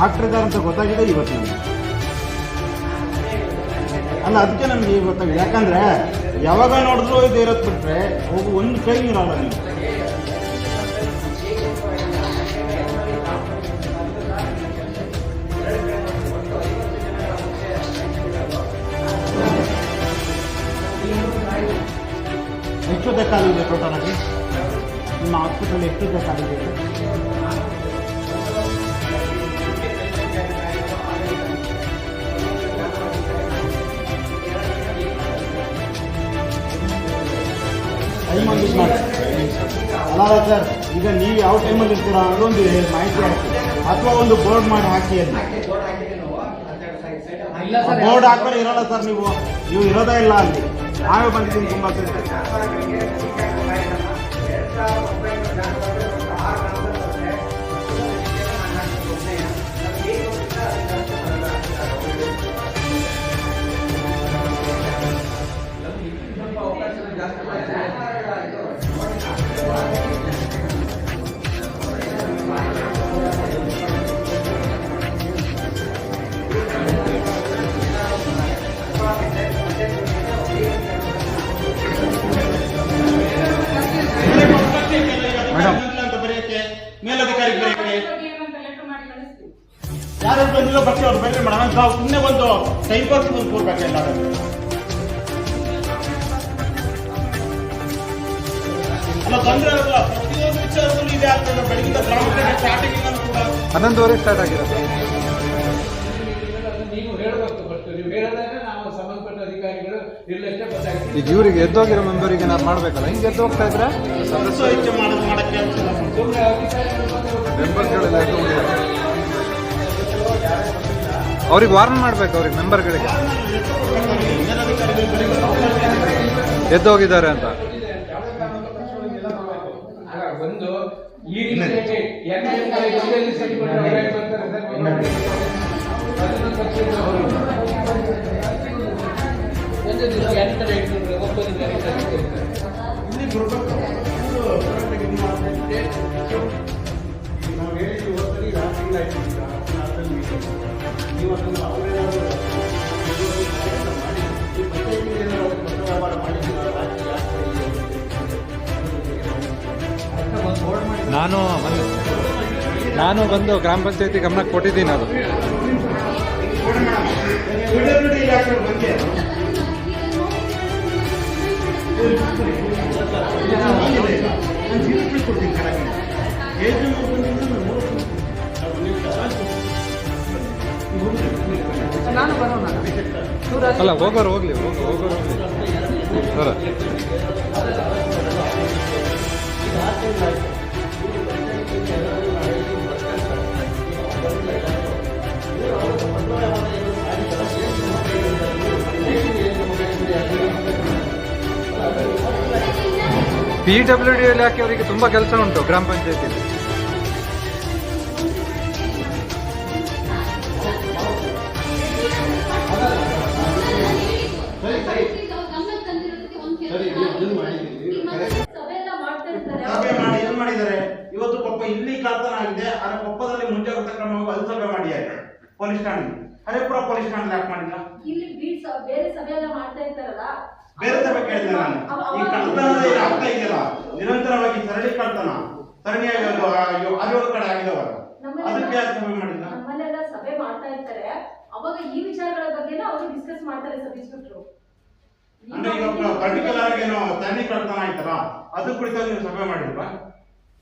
ಆಟಗಾರಂತ ಗೊತ್ತಾಗಿದೆ ಇವತ್ತು ಅಲ್ಲ ಅದಕ್ಕೆ ನಮಗೆ ಗೊತ್ತಾಗಿದೆ ಯಾಕಂದ್ರೆ ಯಾವಾಗ ನೋಡಿದ್ರು ಇದು ಇರೋದು ಬಿಟ್ರೆ ಹೋಗಿ ಒಂದು ಕೈ ಇರೋಲ್ಲ ನೀವು ಎಷ್ಟೊತ್ತೆ ಕಾಲಿದೆ ಟೋಟಲ್ ಆಗಿ ನಿಮ್ಮ ಹಾಸ್ಪಿಟಲ್ ಎಷ್ಟು ಬೇಕಾಗಿದೆ ಟೈಮಲ್ಲಿ ಮಾಡಿ ಅಲ್ಲ ಸರ್ ಈಗ ನೀವು ಯಾವ ಟೈಮಲ್ಲಿ ಇರ್ತೀರಾ ಅದೊಂದು ಮಾಹಿತಿ ಹಾಕಿ ಅಥವಾ ಒಂದು ಬೋರ್ಡ್ ಮಾಡಿ ಹಾಕಿ ಬೋರ್ಡ್ ಹಾಕೊಂಡು ಇರಲ್ಲ ಸರ್ ನೀವು. ನೀವು ಇರೋದೇ ಇಲ್ಲ ಅಲ್ಲಿ. ನಾವೇ ಬಂದಿದ್ದೀನಿ ತುಂಬ ಸರಿ ಬಂದಿಲ್ಲ ಬರ್ತೀವಿ ಅವ್ರು ಬೇರೆ ಮೇಡಮ್. ನಾವು ಸುಮ್ಮನೆ ಒಂದು ಟೈಮ್ ಪಾಸ್ ಒಂದು ಕೊಡ್ಬೇಕು ಎಲ್ಲಾರು ಅಲ್ಲ ತೊಂದರೆ ಆಗಲ್ಲ ಪ್ರತಿಯೊಂದು ವಿಚಾರದಲ್ಲೂ ಇದೆ ಆಗ್ತದೆ. ಬೆಳಗಿನ ಗ್ರಾಮಕ್ಕೆ ಸ್ಟಾರ್ಟಿಂಗ್ ಕೂಡ ಹನ್ನೊಂದುವರೆ ಸ್ಟಾರ್ಟ್ ಆಗಿರೋದು ನೀವು ಹೇಳಬೇಕು ಬಟ್ ನೀವು ಹೇಳೋದಾಗ ನಾವು ಸಂಬಂಧಪಟ್ಟ ಅಧಿಕಾರಿಗಳು ಇರ್ಲಷ್ಟೇ ಗೊತ್ತಾಗ್ತದೆ ಈಗ ಇವರಿಗೆ ಎದ್ದೋಗಿರೋ ಮೆಂಬರಿಗೆ ನಾನು ಮಾಡ್ಬೇಕಲ್ಲ ಹಿಂಗೆ ಎದ್ದು ಹೋಗ್ತಾ ಇದ್ರೆ? ಸದಸ್ಯ ಮಾಡೋದು ಮಾಡಕ್ಕೆ ಮೆಂಬರ್ಗಳೆಲ್ಲ ಎದ್ದು ಹೋಗಿದ್ದಾರೆ ಅವ್ರಿಗೆ ವಾರ್ನ್ ಮಾಡ್ಬೇಕು ಅವ್ರಿಗೆ ಮೆಂಬರ್ಗಳಿಗೆ ಎದ್ದು ಹೋಗಿದ್ದಾರೆ ಅಂತ. ಒಂದು ನಾನು ನಾನು ಬಂದು ಗ್ರಾಮ ಪಂಚಾಯತಿ ಗಮನಕ್ಕೆ ಕೊಟ್ಟಿದ್ದೀನಿ ಅದು. ಹೋಗೋರು ಹೋಗ್ಲಿ ಹೋಗೋ ಹೋಗೋರು ಹೋಗ್ಲಿ ಸರ ಪಿ ಡಬ್ಲ್ಯೂ ಡಿ ಇಲಾಖೆ ಅವರಿಗೆ ತುಂಬಾ ಕೆಲಸ ಉಂಟು ಗ್ರಾಮ ಪಂಚಾಯತಿ ಅಲ್ಲಿ ಸಭೆ ಮಾಡಿದ್ದಾರೆ ಪೊಲೀಸ್ ಠಾಣೆ ಹರೇಪುರ ಪೊಲೀಸ್ ಠಾಣೆ ಯಾಕೆ ಮಾಡಿಲ್ಲ? ಇಲ್ಲಿ ಬೀಟ್ ಬೇರೆ ಸಭೆ ಎಲ್ಲ ಮಾಡ್ತಾ ಇರ್ತಾರಲ್ಲ ಬೇರೆ ಸಭೆ ಕೇಳಿದೆ ನಾನು. ಈ ಕಳ್ತನ ಏನು ಆಗ್ತಾ ಇದೆಯಲ್ಲ. ನಿರಂತರವಾಗಿ ಸರಣಿ ಕಳ್ತನ. ಸರಣಿಯಾಗಿ ಅದು ಆಯೋಗ ಕಡೆ ಆಗಿದವಲ್ಲ ಅದಕ್ಕೆ ಯಾಕೆ ಸಭೆ ಮಾಡಿಲ್ಲ ನಮ್ಮಲ್ಲೆಲ್ಲ ಸಭೆ ಮಾಡ್ತಾ ಇರ್ತಾರೆ. ಅವಾಗ ಈ ವಿಚಾರಗಳ ಬಗ್ಗೆ ಅವರು ಡಿಸ್ಕಸ್ ಮಾಡ್ತಾರೆ ಸಬ್ ಇನ್ಸ್ಪೆಕ್ಟರ್ ಅಂದ್ರೆ ಈಗ ಪರ್ಟಿಕ್ಯುಲರ್ ಏನೋ ಸರಣಿ ಕಳ್ತನ ಆಯ್ತಲ್ಲ ಅದು ಕುರಿತಾಗಿ ನೀವು ಸಭೆ ಮಾಡಿಲ್ವಾ?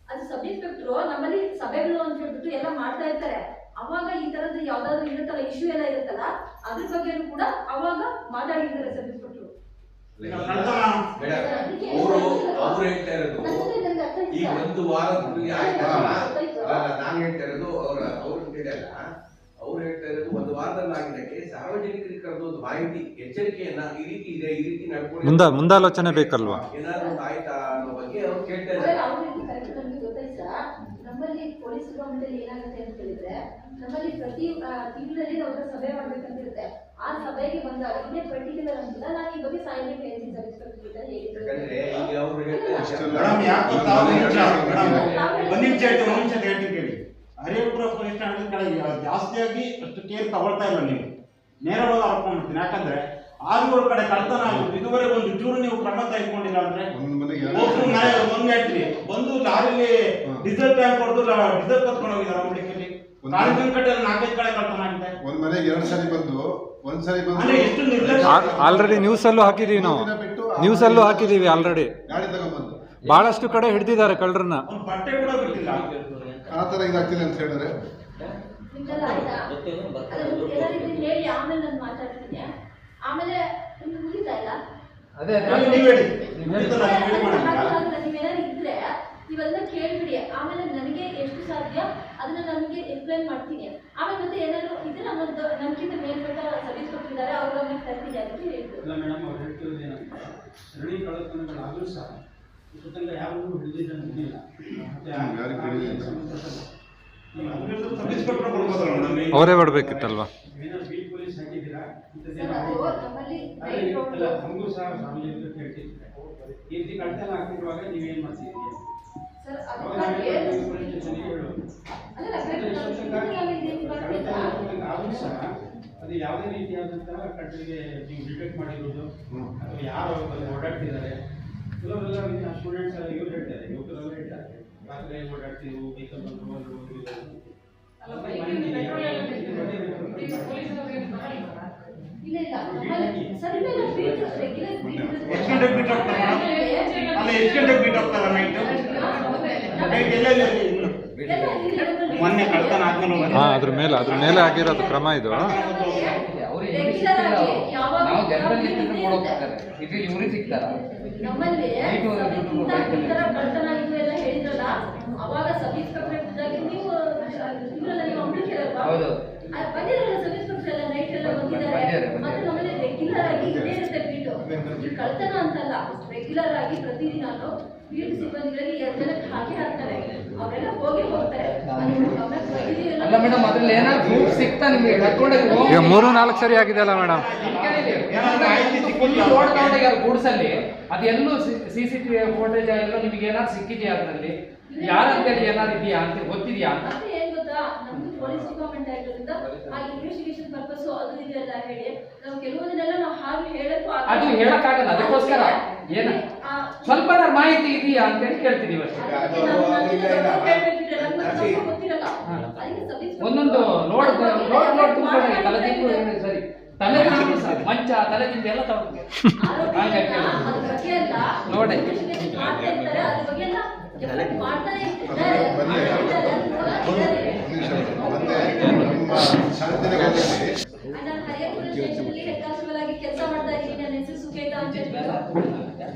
ಅದು ಸಬ್ ಇನ್ಸ್ಪೆಕ್ಟ್ರು ನಮ್ಮಲ್ಲಿ ಸಭೆಗಳು ಅಂತ ಹೇಳ್ಬಿಟ್ಟು ಎಲ್ಲ ಮಾಡ್ತಾ ಇರ್ತಾರೆ. ಅವಾಗ ಈ ತರದ್ದು ಯಾವ್ದಾದ್ರು ಇರುತ್ತಲ್ಲ ಇಶ್ಯೂ ಎಲ್ಲ ಇರುತ್ತಲ್ಲ ಅದ್ರ ಬಗ್ಗೆನೂ ಕೂಡ ಅವಾಗ ಮಾತಾಡಿದ್ದಾರೆ ಸಬ್ ಇನ್ಸ್ಪೆಕ್ಟ್ರು ಅವರು ಅವ್ರು ಹೇಳ್ತಾ ಇರೋದು ಈಗ ಒಂದು ಅಲ್ಲ ನಾನು ಹೇಳ್ತಾ ಇರೋದು ಅವ್ರ ಅವ್ರು ಅಂತ ಹೇಳಲ್ಲ ಅವ್ರು ಹೇಳ್ತಾ ಇರೋದು ಒಂದು ವಾರದಲ್ಲಿ ಆಗಿದ್ದಕ್ಕೆ ಸಾರ್ವಜನಿಕರಿಗೆ ಕರೆದು ಒಂದು ಮಾಹಿತಿ ಎಚ್ಚರಿಕೆಯನ್ನ ಈ ರೀತಿ ಇದೆ ಈ ರೀತಿ ನಡ್ಕೊಂಡು ಮುಂದ ಮುಂದಾಲೋಚನೆ ಬೇಕಲ್ವಾ? ಏನಾದ್ರು ಒಂದು ಆಯ್ತಾ ಅನ್ನೋ ಬಗ್ಗೆ ಅವ್ರು ಕೇಳ್ತಾ ಇದ್ದಾರೆ ಅವ್ರು ಕರೆಕ್ಟ್ ನಮ್ಗೆ ಗೊತ್ತಾಯ್ತಾ ಪೊಲೀಸ್ ಡಿಪಾರ್ಟ್ಮೆಂಟ್ ಏನಾಗುತ್ತೆ ಅಂತ ಹೇಳಿದ್ರೆ ನಮ್ಮಲ್ಲಿ ಪ್ರತಿ ತಿಂಗಳಲ್ಲಿ ನಾವು ಸಭೆ ಮಾಡ್ಬೇಕಂತಿರುತ್ತೆ. ಆ ಸಭೆಗೆ ಬಂದಾಗ ಇನ್ನೇ ಪರ್ಟಿಕ್ಯುಲರ್ ಅಂತಿಲ್ಲ ನಾನು ಈ ಬಗ್ಗೆ ಹೇಳ್ತೀನಿ ಹರಿಹರಪುರ ಪೊಲೀಸ್ ಠಾಣೆ ಜಾಸ್ತಿಯಾಗಿ ಅಷ್ಟು ಕೇರ್ ತಗೊಳ್ತಾ ಇಲ್ಲ ನೀವು. ನೇರವಾಗಿ ಆರೋಪ ಮಾಡ್ತೀನಿ. ಯಾಕಂದ್ರೆ ಆರು ಏಳು ಕಡೆ ಕಳ್ತನ ಆಗುತ್ತೆ ಇದುವರೆಗೆ ಒಂದು ಚೂರು ನೀವು ಕ್ರಮ ತೆಗೆದುಕೊಂಡಿಲ್ಲ ಅಂದ್ರೆ ಒಂದು ಮನೆಗೆ ಎರಡು ಒಬ್ರು ನಾಳೆ ಒಂದ್ ಹೇಳ್ತೀನಿ ಬಂದು ಲಾರಿಲಿ ಡೀಸೆಲ್ ಟ್ಯಾಂಕ್ ಹೊಡೆದು ಡೀಸೆಲ್ ಕತ್ಕೊಂಡು ಹೋಗಿದ್ದಾರೆ ಹುಡುಕಲ್ಲಿ ಕಾಳಿಂಗನ ಕಡೆ ನಾಲ್ಕೈದು ಕಡೆ ಕಳ್ತನ ಆಗಿದೆ ಒಂದ್ ಮನೆಗೆ ಎರಡು ಸರಿ ಬಂದು ಒಂದ್ ಸರಿ ಬಂದು ಅಂದ್ರೆ ಎಷ್ಟು ನಿರ್ಲಕ್ಷ್ಯ ಆಲ್ರೆಡಿ ನ್ಯೂಸಲ್ಲೂ ಹಾಕಿದೀವಿ ನಾವು. ನ್ಯೂಸ್ ಅಲ್ಲೂ ನ್ಯೂಸಲ್ಲೂ ಹಾಕಿದೀವಿ ಆಲ್ರೆಡಿ ಗಾಡಿ ತಗೊಂಡ್ಬಂದು ಬಹಳಷ್ಟು ಕಡೆ ಹಿಡಿದಿದ್ದಾರೆ ಕಳ್ಳರನ್ನ. ಒಂದು ಬಟ್ಟೆ ಕೂಡ ಬಿಟ್ಟಿಲ್ಲ. ಆ ತರ ಇದಾಗ್ತಿದೆ ಅಂತ ಹೇಳಿದ್ರೆ. ಆಮೇಲೆ ನಿಮ್ಗೆ ಮುಗಿತಾ ಇಲ್ಲ? ಅದೇ. ನೀವೇನಾದ್ರು ಇದ್ರೆ ನೀವೆಲ್ಲ ಕೇಳ್ಬಿಡಿ. ಆಮೇಲೆ ನನಗೆ ಎಷ್ಟು ಸಾಧ್ಯ ಅದನ್ನ ನನಗೆ ಎಕ್ಸ್ಪ್ಲೈನ್ ಮಾಡ್ತೀನಿ. ಆಮೇಲೆ ಮತ್ತೆ ಏನಾದ್ರು ಇದ್ರೆ ನಮ್ಮದು ನಮ್ಗಿಂತ ಮೇಲ್ಪಟ್ಟ ಸರ್ವಿಸ್ ಕೊಟ್ಟಿದ್ದಾರೆ ಅವ್ರು ತರ್ತೀನಿ ಅಂತ ಹೇಳಿದ್ರು ಇಲ್ಲ ಮೇಡಮ್ ಅವ್ರು ಹೇಳ್ತಿರೋದು ಏನಂತ ಸರಣಿ ಸಹ ಯಾರಿಗೂ ಬರ್ಬೇಕಿತ್ತಲ್ವಾ ನಮಗೂ ಸಹ ಈ ರೀತಿ ನೀವೇನ್ ಮಾಡ್ತಿದ್ದೀರಿ? ಆದರೂ ಸಹ ಅದು ಯಾವುದೇ ರೀತಿಯಾದಂತಹ ಕಂಟ್ರಿಗೆ ನೀವು ಡಿಟೆಕ್ಟ್ ಮಾಡಿರೋದು ಅಥವಾ ಯಾರು ಓಡಾಡ್ತಿದ್ದಾರೆ. ಕೆಲವರೆಲ್ಲ ಸ್ಟೂಡೆಂಟ್ಸ್ ಎಲ್ಲ ಇವ್ರು ಹೇಳ್ತಾರೆ ಯುವಕರೆಲ್ಲ ಹೇಳ್ತಾರೆ. ರಾತ್ರಿ ಓಡಾಡ್ತೀವಿ ಬೈಕಲ್ಲಿ ಬಂದು ಬಂದು ಹೋಗಿದ್ದಾರೆ. ಎಷ್ಟು ಗಂಟೆಗೆ ಬೀಟ್ ಹೋಗ್ತಾರ ನೈಟ್ ನೈಟ್ ಎಲ್ಲೆಲ್ಲಿ ಮೊನ್ನೆ ಕಳ್ತನ ಆದ್ಮೇಲೆ ಹಾ ಅದ್ರ ಮೇಲೆ ಅದ್ರ ಮೇಲೆ ಆಗಿರೋದು ಕ್ರಮ ಇದು. ನಾವು ಜನರಲ್ಲಿ ಇಟ್ಟಿದ್ರೆ ಕೊಡೋಗ್ತಾರೆ ಇದು ಇವ್ರಿಗೆ ಸಿಗ್ತಾರ? ನಮ್ಮಲ್ಲಿ ಈ ತರ ಕಳ್ತನ ಇದು ಎಲ್ಲ ಹೇಳಿದ್ರಲ್ಲ ಅವಾಗ ಸಬ್ ಇನ್ಸ್ಪೆಕ್ಟರ್ ಇದ್ದಾಗ ನೀವು ಇವರೆಲ್ಲ ನೀವು ಅಂಬಿಕೆರಲ್ವಾ ಹೌದು. ಆ, ಬಂದಿರಲ್ಲ ಸಬ್ ಇನ್ಸ್ಪೆಕ್ಟರ್ ಎಲ್ಲ ನೈಟ್ ಎಲ್ಲ ಬಂದಿದ್ದಾರೆ ಬಂದಿದ್ದಾರೆ, ಮತ್ತೆ ಬಂದಿದ್ದಾರೆ. ನಮ್ಮಲ್ಲಿ ರೆಗ್ಯುಲರ್ ಆಗಿ ಇದೇ ಇರುತ್ತೆ ಬೀಟು ಈ ಕಳ್ತನ ಅಂತಲ್ಲ. ರೆಗ್ಯುಲರ್ ಆಗಿ ಪ್ರತಿದಿನಾನು ಬೀಟ್ ಸಿಬ್ಬಂದಿಗಳಲ್ಲಿ ಎರಡು ಜನಕ್ಕೆ ಹಾಕಿ ಹಾಕ್ತಾರೆ. ಅವರೆಲ್ಲ ಹೋಗಿ ಹೋಗ್ತಾರೆ. ಅಲ್ಲ ಮೇಡಮ್ ಅದ್ರಲ್ಲಿ ಏನಾದ್ರು ಪ್ರೂಫ್ ಸಿಗ್ತಾ ನಿಮಗೆ? ಈಗ ಮೂರು ನಾಲ್ಕು ಸರಿ ಆಗಿದೆಯಲ್ಲ ಮೇಡಮ್ ಫುಲ್ ರೋಡ್ ತಗೊಂಡೋಗ್ಯಾರ ಗೂಡ್ಸಲ್ಲಿ ಅದೆಲ್ಲೂ ಸಿ ಸಿ ಟಿವಿ ಫೋಟೇಜ್ ಎಲ್ಲ ನಿಮಗೆ ಏನಾದ್ರು ಸಿಕ್ಕಿದೆಯಾ ಅದರಲ್ಲಿ? ಯಾರಂತೇಳಿ ಏನಾದ್ರು ಇದೆಯಾ ಅಂತ ಗೊತ್ತಿದೆಯಾ? ಅಂತ ನಮ್ದು ಪೊಲೀಸ್ ಡಿಪಾರ್ಟ್ಮೆಂಟ್ ಆಗಿರೋದ್ರಿಂದ ಆ ಇನ್ವೆಸ್ಟಿಗೇಷನ್ ಪರ್ಪಸ್ ಅದು ಇದು ಎಲ್ಲ ಹೇಳಿ ನಾವು ಕೆಲವೊಂದನ್ನೆಲ್ಲ ನಾವು ಹಾಗೆ ಹೇಳಕ್ಕೂ. ಅದು ಹೇಳಕ್ಕಾಗಲ್ಲ, ಅದಕ್ಕೋಸ್ಕರ. ಏನ? ಸ್ವಲ್ಪ ಮಾಹಿತಿ ಇದೆಯಾ ಅಂತ ಹೇಳಿ ಇನ್ಸ್ಪೆಕ್ಟರ್ ಒಂದೊಂದು ನೋಡ್ ನೋಡ್ ನೋಡ್ ತುಂಬಿಕೊಂಡ್ರೆ ತಲೆದಿಂಬು ಅಂತ ಏನು ಸರಿ. ತಲೆ ಮಂಚ ತಲೆದಿಂಬು ಎಲ್ಲ ತಗೊಂಡು ಆರೋಗ್ಯ ಹಾಗೆ ಇಲ್ಲ, ಅದ್ರ ಬಗ್ಗೆ ಎಲ್ಲ ನೋಡಿ. ಮಾಡ್ತಾನೆ ಇರ್ತಾರೆ. ಬಂದೆ. ಮಾಡ್ತಾ ಇದ್ದಾರೆ. ಒಂದ್ ನಿಮಿಷ ಮತ್ತೆ ನಿಮ್ಮ ಶಾಂತಿನ ಗಮನಿಸಿ ನಾನು ಹರಿಯಾಪುರ ಸ್ಟೇಷನಲ್ಲಿ ಹೆಡ್ ಕಾನ್ಸ್ಟೇಬಲ್ ಆಗಿ ಕೆಲಸ ಮಾಡ್ತಾ ಇದ್ದೀನಿ ನನ್ನ ಹೆಸರು ಸುಕೇತಾ ಅಂತ ಹೇಳ್ಬಿಟ್ಟು ಮೇಡಮ್ ಸಬ್ ಇನ್ಸ್ಪೆಕ್ಟರ್ ಹೇಳ್ಬೇಕು. ಸಬ್ ಇನ್ಸ್ಪೆಕ್ಟರ್ ಯಾವ್ದು ಇದೆ ಅಂತ ಹೇಳ್ಬಿಟ್ಟು ಬರ್ಲಿಲ್ಲ ನನ್ನನ್ನು ಕಳಿಸ್ಕೊಟ್ಟಿದ್ದಾರೆ ಯಾಕಂದ್ರೆ ಜಾಸ್ತಿ ಸಮಸ್ಯೆ ಇರೋದೇ ಪೊಲೀಸ್ ಇಲಾಖೆದಾಗಿದೆ ಎಸ್ ಹೌದಾ ಹೌದು. ಯಾಕಂದ್ರೆ ಹೇಳಿ ನನ್ನ ಹತ್ರ ನಾನು ಯಾಕಂದ್ರೆ ಹೇಳ್ತಾರೆ ಅವನಿಗೆ ಹೇಳ್ತೀನಿ ಹೈಯೆಸ್ಟ್ ಕಳ್ತನ ನಡೀತಿರೋದು ಹರಿಹರಪುರ